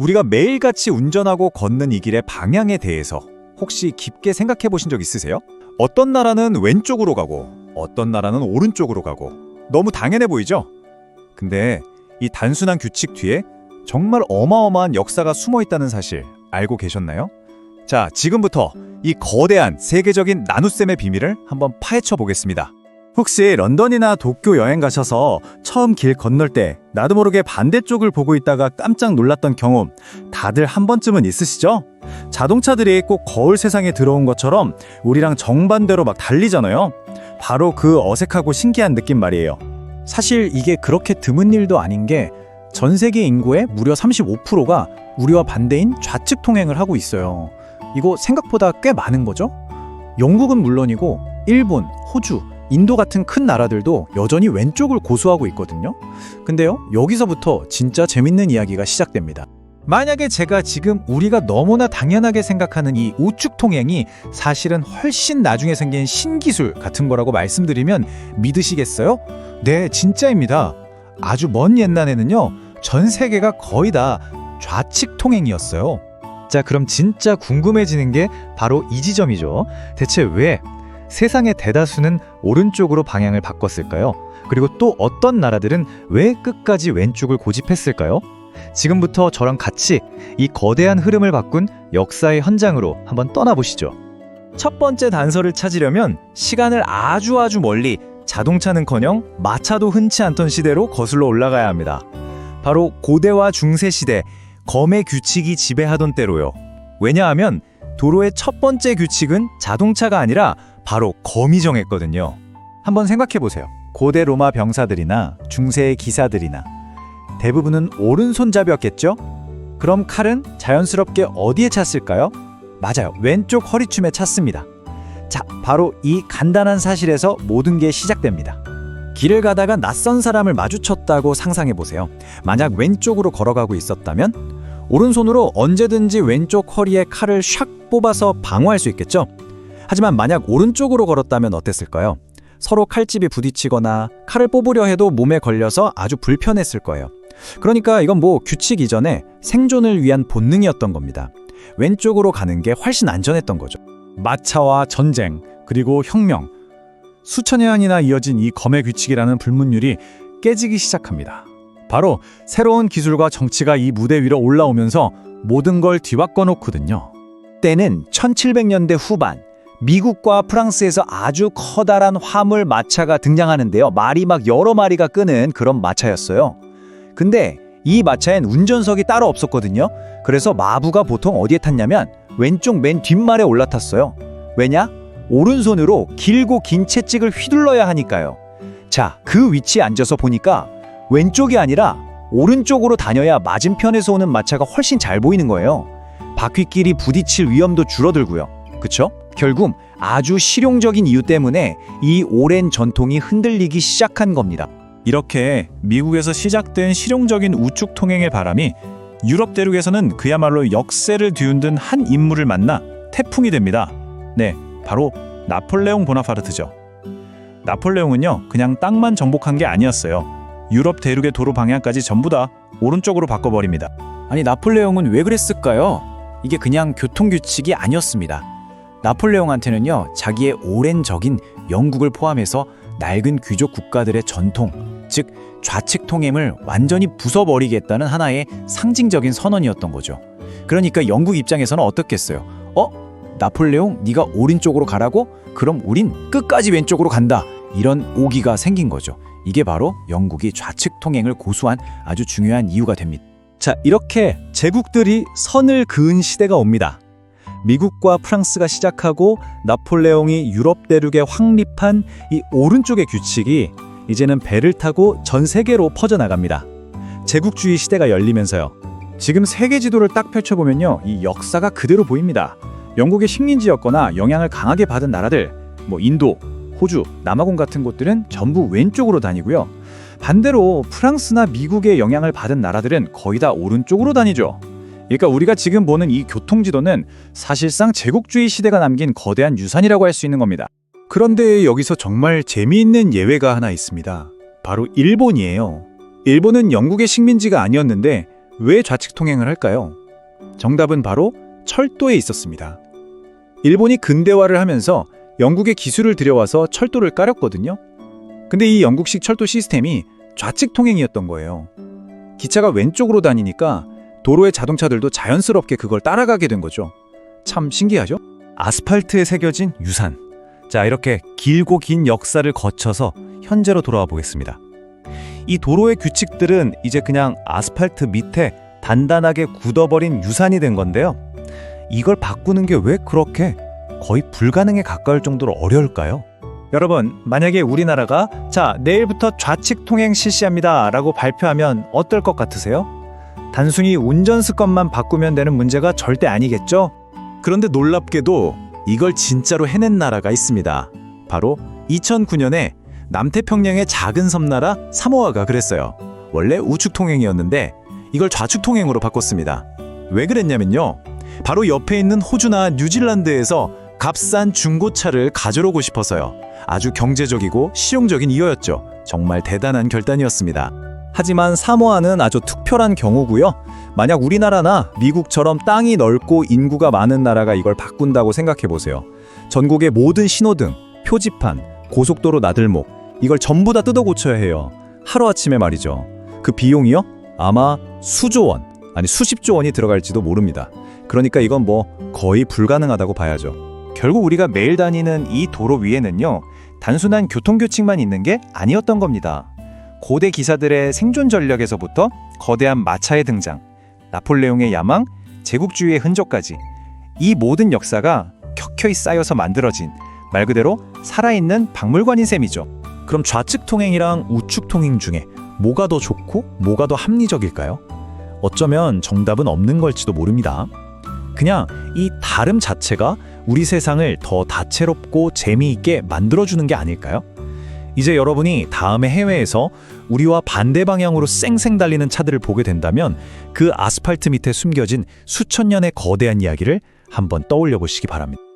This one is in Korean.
우리가 매일같이 운전하고 걷는 이 길의 방향에 대해서 혹시 깊게 생각해 보신 적 있으세요? 어떤 나라는 왼쪽으로 가고 어떤 나라는 오른쪽으로 가고 너무 당연해 보이죠? 근데 이 단순한 규칙 뒤에 정말 어마어마한 역사가 숨어 있다는 사실 알고 계셨나요? 자, 지금부터 이 거대한 세계적인 나눗셈의 비밀을 한번 파헤쳐 보겠습니다. 혹시 런던이나 도쿄 여행 가셔서 처음 길 건널 때 나도 모르게 반대쪽을 보고 있다가 깜짝 놀랐던 경험 다들 한 번쯤은 있으시죠? 자동차들이 꼭 거울 세상에 들어온 것처럼 우리랑 정반대로 막 달리잖아요. 바로 그 어색하고 신기한 느낌 말이에요. 사실 이게 그렇게 드문 일도 아닌 게 전 세계 인구의 무려 35%가 우리와 반대인 좌측 통행을 하고 있어요. 이거 생각보다 꽤 많은 거죠? 영국은 물론이고 일본, 호주, 인도 같은 큰 나라들도 여전히 왼쪽을 고수하고 있거든요. 근데요, 여기서부터 진짜 재밌는 이야기가 시작됩니다. 만약에 제가 지금 우리가 너무나 당연하게 생각하는 이 우측 통행이 사실은 훨씬 나중에 생긴 신기술 같은 거라고 말씀드리면 믿으시겠어요? 네, 진짜입니다. 아주 먼 옛날에는요, 전 세계가 거의 다 좌측 통행이었어요. 자, 그럼 진짜 궁금해지는 게 바로 이 지점이죠. 대체 왜 세상의 대다수는 오른쪽으로 방향을 바꿨을까요? 그리고 또 어떤 나라들은 왜 끝까지 왼쪽을 고집했을까요? 지금부터 저랑 같이 이 거대한 흐름을 바꾼 역사의 현장으로 한번 떠나보시죠. 첫 번째 단서를 찾으려면 시간을 아주 아주 멀리 자동차는커녕 마차도 흔치 않던 시대로 거슬러 올라가야 합니다. 바로 고대와 중세 시대 검의 규칙이 지배하던 때로요. 왜냐하면 도로의 첫 번째 규칙은 자동차가 아니라 바로 검이 정했거든요. 한번 생각해 보세요. 고대 로마 병사들이나 중세의 기사들이나 대부분은 오른손잡이였겠죠? 그럼 칼은 자연스럽게 어디에 찼을까요? 맞아요. 왼쪽 허리춤에 찼습니다. 자, 바로 이 간단한 사실에서 모든 게 시작됩니다. 길을 가다가 낯선 사람을 마주쳤다고 상상해 보세요. 만약 왼쪽으로 걸어가고 있었다면 오른손으로 언제든지 왼쪽 허리에 칼을 샥 뽑아서 방어할 수 있겠죠? 하지만 만약 오른쪽으로 걸었다면 어땠을까요? 서로 칼집이 부딪히거나 칼을 뽑으려 해도 몸에 걸려서 아주 불편했을 거예요. 그러니까 이건 뭐 규칙 이전에 생존을 위한 본능이었던 겁니다. 왼쪽으로 가는 게 훨씬 안전했던 거죠. 마차와 전쟁, 그리고 혁명. 수천 년이나 이어진 이 검의 규칙이라는 불문율이 깨지기 시작합니다. 바로 새로운 기술과 정치가 이 무대 위로 올라오면서 모든 걸 뒤바꿔 놓거든요. 때는 1700년대 후반 미국과 프랑스에서 아주 커다란 화물 마차가 등장하는데요. 말이 막 여러 마리가 끄는 그런 마차였어요. 근데 이 마차엔 운전석이 따로 없었거든요. 그래서 마부가 보통 어디에 탔냐면 왼쪽 맨 뒷말에 올라탔어요. 왜냐? 오른손으로 길고 긴 채찍을 휘둘러야 하니까요. 자, 그 위치에 앉아서 보니까 왼쪽이 아니라 오른쪽으로 다녀야 맞은편에서 오는 마차가 훨씬 잘 보이는 거예요. 바퀴끼리 부딪힐 위험도 줄어들고요. 그쵸? 결국 아주 실용적인 이유 때문에 이 오랜 전통이 흔들리기 시작한 겁니다. 이렇게 미국에서 시작된 실용적인 우측 통행의 바람이 유럽 대륙에서는 그야말로 역세를 뒤흔든 한 인물을 만나 태풍이 됩니다. 네, 바로 나폴레옹 보나파르트죠. 나폴레옹은요, 그냥 땅만 정복한 게 아니었어요. 유럽 대륙의 도로 방향까지 전부 다 오른쪽으로 바꿔버립니다. 아니 나폴레옹은 왜 그랬을까요? 이게 그냥 교통규칙이 아니었습니다. 나폴레옹한테는요 자기의 오랜 적인 영국을 포함해서 낡은 귀족 국가들의 전통, 즉 좌측 통행을 완전히 부숴버리겠다는 하나의 상징적인 선언이었던 거죠. 그러니까 영국 입장에서는 어떻겠어요? 어? 나폴레옹 네가 오른쪽으로 가라고? 그럼 우린 끝까지 왼쪽으로 간다. 이런 오기가 생긴 거죠. 이게 바로 영국이 좌측 통행을 고수한 아주 중요한 이유가 됩니다. 자, 이렇게 제국들이 선을 그은 시대가 옵니다. 미국과 프랑스가 시작하고 나폴레옹이 유럽 대륙에 확립한 이 오른쪽의 규칙이 이제는 배를 타고 전 세계로 퍼져나갑니다. 제국주의 시대가 열리면서요. 지금 세계 지도를 딱 펼쳐보면요. 이 역사가 그대로 보입니다. 영국의 식민지였거나 영향을 강하게 받은 나라들, 뭐 인도, 호주, 남아공 같은 곳들은 전부 왼쪽으로 다니고요. 반대로 프랑스나 미국의 영향을 받은 나라들은 거의 다 오른쪽으로 다니죠. 그러니까 우리가 지금 보는 이 교통지도는 사실상 제국주의 시대가 남긴 거대한 유산이라고 할 수 있는 겁니다. 그런데 여기서 정말 재미있는 예외가 하나 있습니다. 바로 일본이에요. 일본은 영국의 식민지가 아니었는데 왜 좌측 통행을 할까요? 정답은 바로 철도에 있었습니다. 일본이 근대화를 하면서 영국의 기술을 들여와서 철도를 깔았거든요. 근데 이 영국식 철도 시스템이 좌측 통행이었던 거예요. 기차가 왼쪽으로 다니니까 도로의 자동차들도 자연스럽게 그걸 따라가게 된 거죠. 참 신기하죠? 아스팔트에 새겨진 유산. 자, 이렇게 길고 긴 역사를 거쳐서 현재로 돌아와 보겠습니다. 이 도로의 규칙들은 이제 그냥 아스팔트 밑에 단단하게 굳어버린 유산이 된 건데요. 이걸 바꾸는 게 왜 그렇게 거의 불가능에 가까울 정도로 어려울까요? 여러분, 만약에 우리나라가 자, 내일부터 좌측 통행 실시합니다 라고 발표하면 어떨 것 같으세요? 단순히 운전 습관만 바꾸면 되는 문제가 절대 아니겠죠? 그런데 놀랍게도 이걸 진짜로 해낸 나라가 있습니다. 바로 2009년에 남태평양의 작은 섬나라 사모아가 그랬어요. 원래 우측 통행이었는데 이걸 좌측 통행으로 바꿨습니다. 왜 그랬냐면요. 바로 옆에 있는 호주나 뉴질랜드에서 값싼 중고차를 가져오고 싶어서요. 아주 경제적이고 실용적인 이유였죠. 정말 대단한 결단이었습니다. 하지만 사모아는 아주 특별한 경우고요. 만약 우리나라나 미국처럼 땅이 넓고 인구가 많은 나라가 이걸 바꾼다고 생각해 보세요. 전국의 모든 신호등, 표지판, 고속도로 나들목 이걸 전부 다 뜯어 고쳐야 해요. 하루아침에 말이죠. 그 비용이요? 아마 수조 원, 아니 수십조 원이 들어갈지도 모릅니다. 그러니까 이건 뭐 거의 불가능하다고 봐야죠. 결국 우리가 매일 다니는 이 도로 위에는요. 단순한 교통규칙만 있는 게 아니었던 겁니다. 고대 기사들의 생존 전략에서부터 거대한 마차의 등장, 나폴레옹의 야망, 제국주의의 흔적까지 이 모든 역사가 켜켜이 쌓여서 만들어진 말 그대로 살아있는 박물관인 셈이죠. 그럼 좌측 통행이랑 우측 통행 중에 뭐가 더 좋고 뭐가 더 합리적일까요? 어쩌면 정답은 없는 걸지도 모릅니다. 그냥 이 다름 자체가 우리 세상을 더 다채롭고 재미있게 만들어주는 게 아닐까요? 이제 여러분이 다음에 해외에서 우리와 반대 방향으로 쌩쌩 달리는 차들을 보게 된다면 그 아스팔트 밑에 숨겨진 수천 년의 거대한 이야기를 한번 떠올려 보시기 바랍니다.